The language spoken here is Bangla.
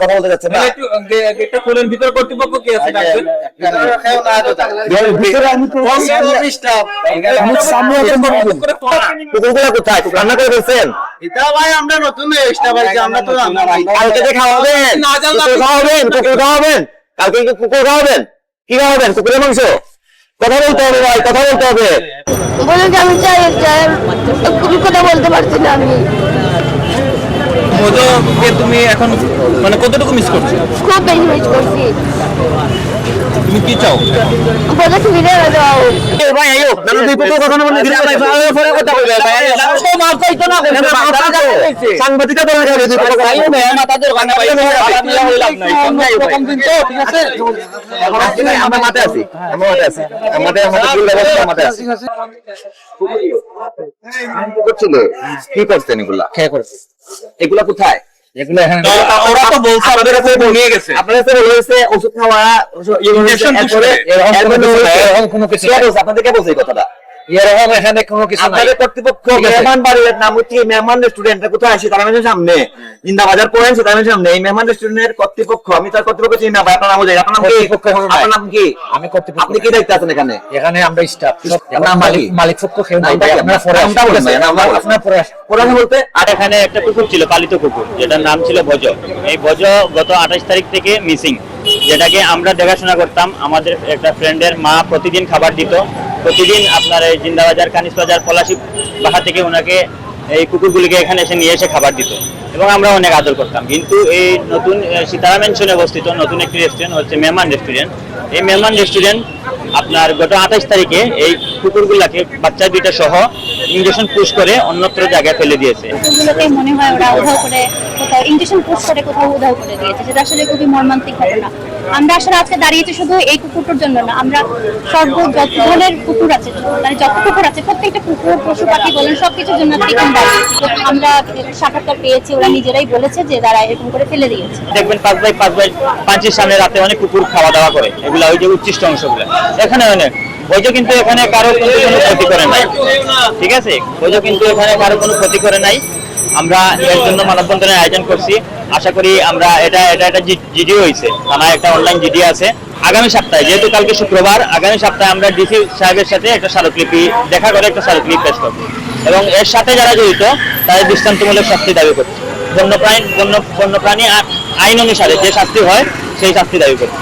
কথা বলতে যাচ্ছেন না। গেটটা খোলেন ভিতর কর্তৃপক্ষ কে আছে? ভিতরে আমি তো আমার সামনে ওপেন করে দিন। করে ফোন কুকুরগুলো কোথায়? রান্না করে ফেলছেন? এটা ভাই আমরা নতুন এক্সট্রা বাড়িতে আমরা তো কালকে খাওয়াবেন কুকুর খাওয়াবেন কুকুর খাওয়াবেন। কালকে কি কুকুর খাওয়াবেন? কি খাওয়াবেন? কুকুরের মাংস? কথা বলতে হবে ভাই কথা বলতে হবে। বলে যে আমি চাই চাই। কথা বলতে পারছি না আমি। তুমি এখন মানে কতটুকু মিস করছ খুব বেশি মিস করছি তুমি কি চাও বলে এ ভাই দুই কথা দিলে ভাই ভালো করে কথা ভাই তো মাফ চাইতো না সাংবাদিকতা তো দুই কুকুর আইও না গানা ভাই ঠিক আছে আমরা মাঠে আছি আমরা মাঠে আছি আমাদের আমাদের ফুল ব্যবস্থা মাঠে আছি করছিল কি করছেন এগুলা খেয়ে করছে এগুলা কোথায়? এগুলো এখানে ওরা তো বলছে আমাদের কাছে নিয়ে গেছে। আপনাদের কাছে বলেছে ওষুধ খাওয়া ওষুধ- ইয়ে বলেছে? আপনাদেরকে কথাটা? এরকম এখানে কোনো কিছু আপনাদের কর্তৃপক্ষ মেহমান বাড়ির নাম হচ্ছে মেহমান কোথায় তার সামনে। পয়েন্ট তার সামনে। এই মেহমান রেস্টুরেন্টের কর্তৃপক্ষ আমি তার কর্তৃপক্ষ চিনি না ভাই আপনার নাম আপনার নাম কি? আপনার নাম কি? আমি কর্তৃপক্ষ আপনি কি দায়িত্ব আছেন এখানে? এখানে আমরা স্টাফ আপনার মালিক মালিক পক্ষ কেউ? আপনারা পরে আপনারা পরে আসুন। বলতে? আর এখানে একটা কুকুর ছিল পালিত কুকুর যেটার নাম ছিল ভজ এই ভজ গত আঠাশ তারিখ থেকে মিসিং যেটাকে আমরা দেখাশোনা করতাম। আমাদের একটা ফ্রেন্ডের মা প্রতিদিন খাবার দিত। প্রতিদিন আপনার এই জিন্দাবাজার কানিস বাজার পলাশি বাসা থেকে ওনাকে এই কুকুরগুলিকে এখানে এসে নিয়ে এসে খাবার দিত এবং আমরা অনেক আদর করতাম। কিন্তু এই নতুন সীতারা মেনশনে অবস্থিত নতুন একটি রেস্টুরেন্ট হচ্ছে মেহমান রেস্টুরেন্ট এই মেহমান রেস্টুরেন্ট আপনার গত আঠাশ তারিখে এই কুকুরগুলাকে বাচ্চা দুইটা সহ ইঞ্জেকশন পুশ করে অন্যত্র জায়গায় ফেলে দিয়েছে। মনে হয় ওরা উধাও করে ইঞ্জেকশন পুশ করে কোথাও উধাও করে দিয়েছে। আসলে খুবই মর্মান্তিক ঘটনা। আমরা আসলে আজকে দাঁড়িয়েছি শুধু এই কুকুরটার জন্য না, আমরা সর্ব যত ধরনের কুকুর আছে মানে যত কুকুর আছে, প্রত্যেকটা কুকুর, পশু, পাখি বলেন, সবকিছুর জন্য আমরা সাক্ষাৎকার পেয়েছি, ওরা নিজেরাই বলেছে যে তারা এরকম করে ফেলে দিয়েছে। দেখবেন পাঁচ বাই পাঁচ বাই পাঁচের সামনে রাতে অনেক কুকুর খাওয়া দাওয়া করে। এগুলো ওই যে উচ্ছিষ্ট অংশগুলো। এখানে অনেক বৈজ কিন্তু এখানে কারও কোনো ক্ষতি করে নাই। ঠিক আছে? বৈজ কিন্তু এখানে কারও কোনো ক্ষতি করে নাই। আমরা এর জন্য মানববন্ধনের আয়োজন করছি। আশা করি আমরা এটা এটা একটা জিডি হয়েছে থানায় একটা অনলাইন জিডি আছে। আগামী সপ্তাহে, যেহেতু কালকে শুক্রবার, আগামী সপ্তাহে আমরা ডিসি সাহেবের সাথে একটা স্মারকলিপি, দেখা করে একটা স্মারকলিপি পেশ করব। এবং এর সাথে যারা জড়িত, তাদের দৃষ্টান্তমূলক শাস্তি দাবি করছি। বন্যপ্রাণী, বন্য, বন্যপ্রাণী আইন অনুসারে যে শাস্তি হয়, সেই শাস্তি দাবি করছি।